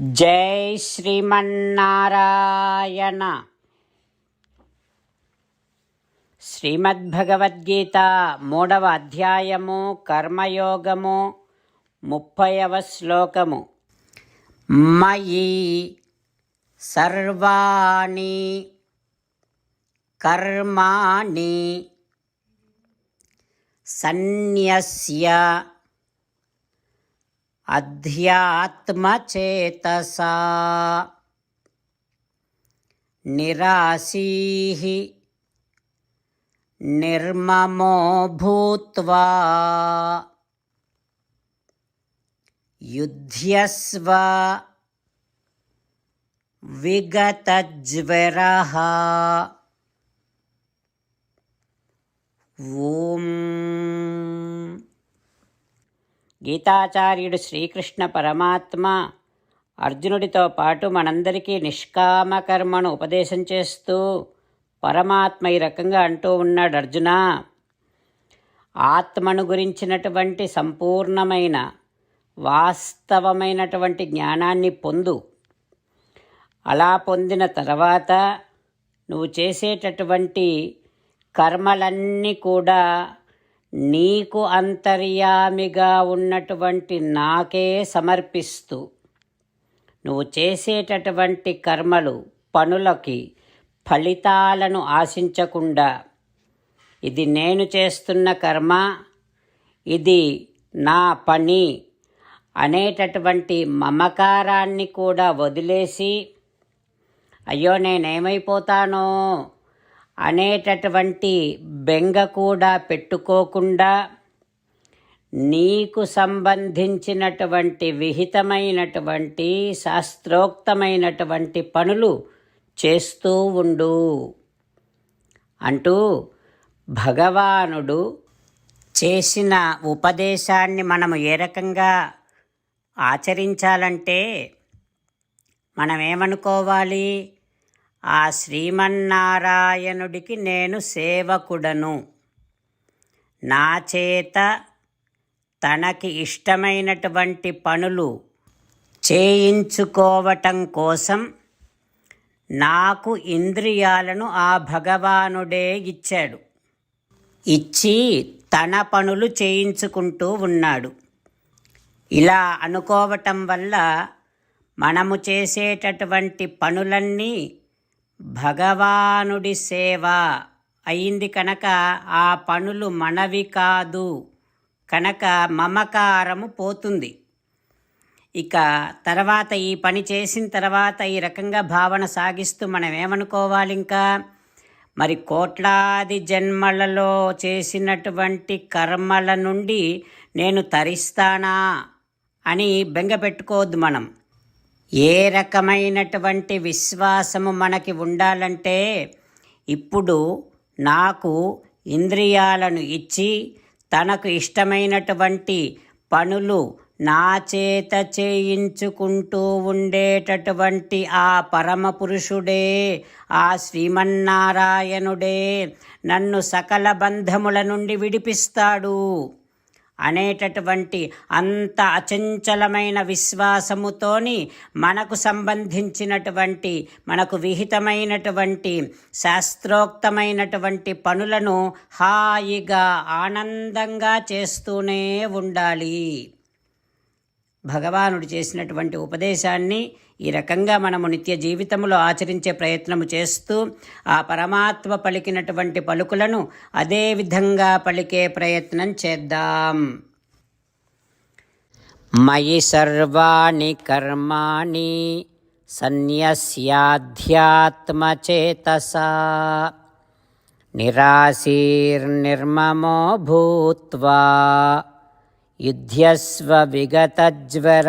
జై శ్రీమన్నారాయణ. శ్రీమద్భగవద్గీత మూడవ అధ్యాయము కర్మయోగము ముప్పైవ శ్లోకము. మయి సర్వాణి కర్మాణి సన్యస్య అధ్యాత్మచేతసా నిరాశీः నిర్మమో భూత్వా యుధ్యస్వ విగతజ్వరः ఓం గీతాచార్యుడు శ్రీకృష్ణ పరమాత్మ అర్జునుడితో పాటు మనందరికీ నిష్కామ కర్మను ఉపదేశం చేస్తూ పరమాత్మ ఈ రకంగా అంటూ ఉన్నాడు అర్జున. ఆత్మను గురించినటువంటి సంపూర్ణమైన వాస్తవమైనటువంటి జ్ఞానాన్ని పొందు. అలా పొందిన తర్వాత నువ్వు చేసేటటువంటి కర్మలన్నీ కూడా నీకు అంతర్యామిగా ఉన్నటువంటి నాకే సమర్పిస్తూ. నువ్వు చేసేటటువంటి కర్మలు పనులకి ఫలితాలను ఆశించకుండా. ఇది నేను చేస్తున్న కర్మ ఇది నా పని అనేటటువంటి మమకారాన్ని కూడా వదిలేసి అయ్యో నేనేమైపోతానో? అనేటటువంటి బెంగ కూడా పెట్టుకోకుండా నీకు సంబంధించినటువంటి విహితమైనటువంటి శాస్త్రోక్తమైనటువంటి పనులు చేస్తూ ఉండు. అంటూ భగవానుడు చేసిన ఉపదేశాన్ని మనము ఏ రకంగా ఆచరించాలంటే మనం ఏమనుకోవాలి ఆ శ్రీమన్నారాయణుడికి నేను సేవకుడను. నా చేత తనకి ఇష్టమైనటువంటి పనులు చేయించుకోవటం కోసం నాకు ఇంద్రియాలను ఆ భగవానుడే ఇచ్చాడు. ఇచ్చి తన పనులు చేయించుకుంటూ ఉన్నాడు. ఇలా అనుకోవటం వల్ల మనము చేసేటటువంటి పనులన్నీ భగవానుడి సేవ అయింది కనుక ఆ పనులు మనవి కాదు. కనుక మమకారము పోతుంది. ఇక తర్వాత ఈ పని చేసిన తర్వాత ఈ రకంగా భావన సాగిస్తూ మనం ఏమనుకోవాలి ఇంకా మరి కోట్లాది జన్మలలో చేసినటువంటి కర్మల నుండి నేను తరిస్తానా అని బెంగ పెట్టుకోవద్దు మనం. ఏ రకమైనటువంటి విశ్వాసము మనకి ఉండాలంటే ఇప్పుడు నాకు ఇంద్రియాలను ఇచ్చి తనకు ఇష్టమైనటువంటి పనులు నా చేత చేయించుకుంటూ ఉండేటటువంటి ఆ పరమ పురుషుడే ఆ శ్రీమన్నారాయణుడే నన్ను సకల బంధముల నుండి విడిపిస్తాడు. అనేటటువంటి అంత అచంచలమైన విశ్వాసముతోని మనకు సంబంధించినటువంటి మనకు విహితమైనటువంటి శాస్త్రోక్తమైనటువంటి పనులను హాయిగా ఆనందంగా చేస్తూనే ఉండాలి. భగవానుడు చేసినటువంటి ఉపదేశాన్ని ఈ రకంగా మనము నిత్య జీవితంలో ఆచరించే ప్రయత్నము చేస్తూ ఆ పరమాత్మ పలికినటువంటి పలుకులను అదే విధంగా పలికే ప్రయత్నం చేద్దాం. మయి సర్వాణి కర్మాణి సన్యస్యాధ్యాత్మచేతసా నిరాశీర్నిర్మమో భూత్వా యుధ్యస్వ విగతజ్వర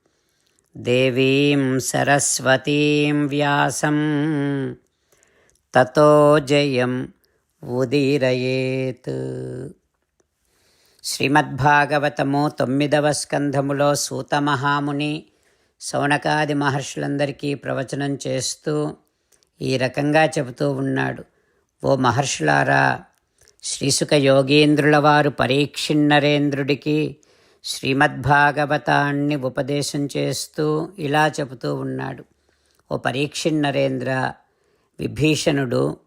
దేవీం సరస్వతీం వ్యాసం. తతో జయం ఉదీరయేత్. శ్రీమద్భాగవతము తొమ్మిదవ స్కంధములో సూతమహాముని శౌనకాది మహర్షులందరికీ ప్రవచనం చేస్తూ ఈ రకంగా చెబుతూ ఉన్నాడు. ఓ మహర్షులారా శ్రీసుక యోగేంద్రుల వారు పరీక్షిన్నరేంద్రుడికి శ్రీమద్భాగవతాన్ని ఉపదేశం చేస్తూ ఇలా చెబుతూ ఉన్నాడు. ఓ పరీక్షిన్నరేంద్ర విభీషణుడు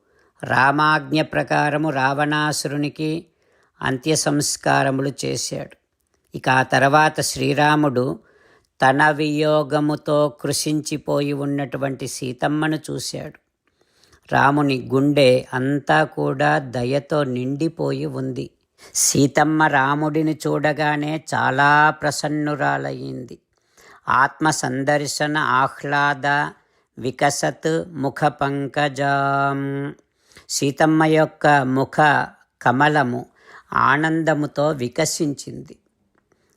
రామాజ్ఞ ప్రకారము రావణాసురునికి అంత్య సంస్కారములు చేశాడు. ఇక ఆ తర్వాత శ్రీరాముడు తన వియోగముతో కృషించిపోయి ఉన్నటువంటి సీతమ్మను చూశాడు. రాముని గుండె అంతా కూడా దయతో నిండిపోయి ఉంది. సీతమ్మ రాముడిని చూడగానే చాలా ప్రసన్నురాలయ్యింది. ఆత్మ సందర్శన ఆహ్లాద వికసత్ ముఖ పంకజాం. సీతమ్మ యొక్క ముఖ కమలము ఆనందముతో వికసించింది.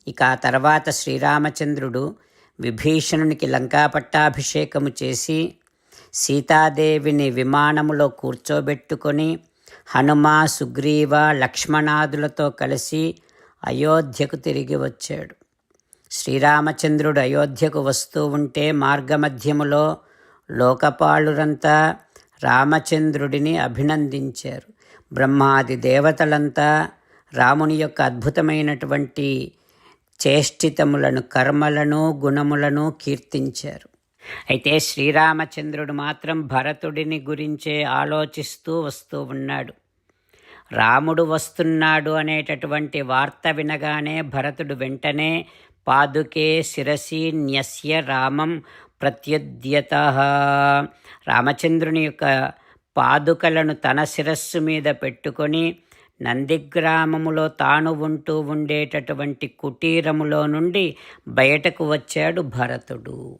ఇక ఆ తర్వాత శ్రీరామచంద్రుడు విభీషణునికి లంకాపట్టాభిషేకము చేసి సీతాదేవిని విమానములో కూర్చోబెట్టుకొని హనుమ సుగ్రీవ లక్ష్మణాదులతో కలిసి అయోధ్యకు తిరిగి వచ్చాడు. శ్రీరామచంద్రుడు అయోధ్యకు వస్తూ ఉంటే మార్గమధ్యములో లోకపాలురంతా రామచంద్రుడిని అభినందించారు. బ్రహ్మాది దేవతలంతా రాముని యొక్క అద్భుతమైనటువంటి చేష్టితములను కర్మలను గుణములను కీర్తించారు. అయితే శ్రీరామచంద్రుడు మాత్రం భరతుడిని గురించే ఆలోచిస్తూ వస్తూ ఉన్నాడు. రాముడు వస్తున్నాడు అనేటటువంటి వార్త వినగానే భరతుడు వెంటనే పాదుకే శిరసి న్యస్య రామం ప్రత్యుద్యత. రామచంద్రుని యొక్క పాదుకలను తన శిరస్సు మీద పెట్టుకొని నందిగ్రామములో తాను ఉంటూ ఉండేటటువంటి కుటీరములో నుండి బయటకు వచ్చాడు భరతుడు.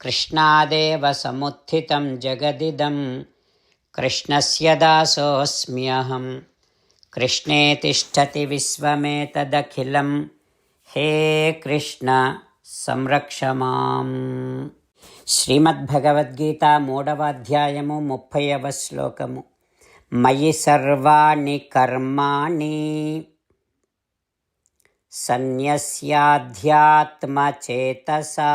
कृष्णादेव समुत्थितं जगदिदं कृष्णस्य दासोऽस्म्यहं कृष्णे तिष्ठति विश्वमेतदखिलं हे कृष्ण సంరక్ష మాం శ్రీమద్భగవద్గీత మూడవ అధ్యాయము ముప్పైవ శ్లోకము మయి సర్వాణి కర్మాణి సన్యస్యాధ్యాత్మచేతసా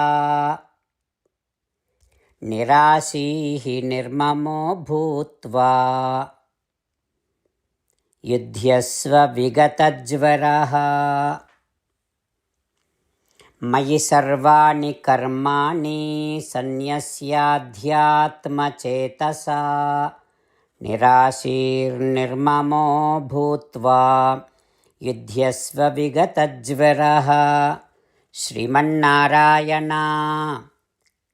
నిరాశీः నిర్మమో భూత్వా. యుధ్యస్వ విగతజ్వరः. మయి సర్వాణి కర్మాణి సన్యస్యాధ్యాత్మచేతసా. నిరాశీర్నిర్మమో భూత్వా. యుధ్యస్వ విగతజ్వరः. శ్రీమన్నారాయణ.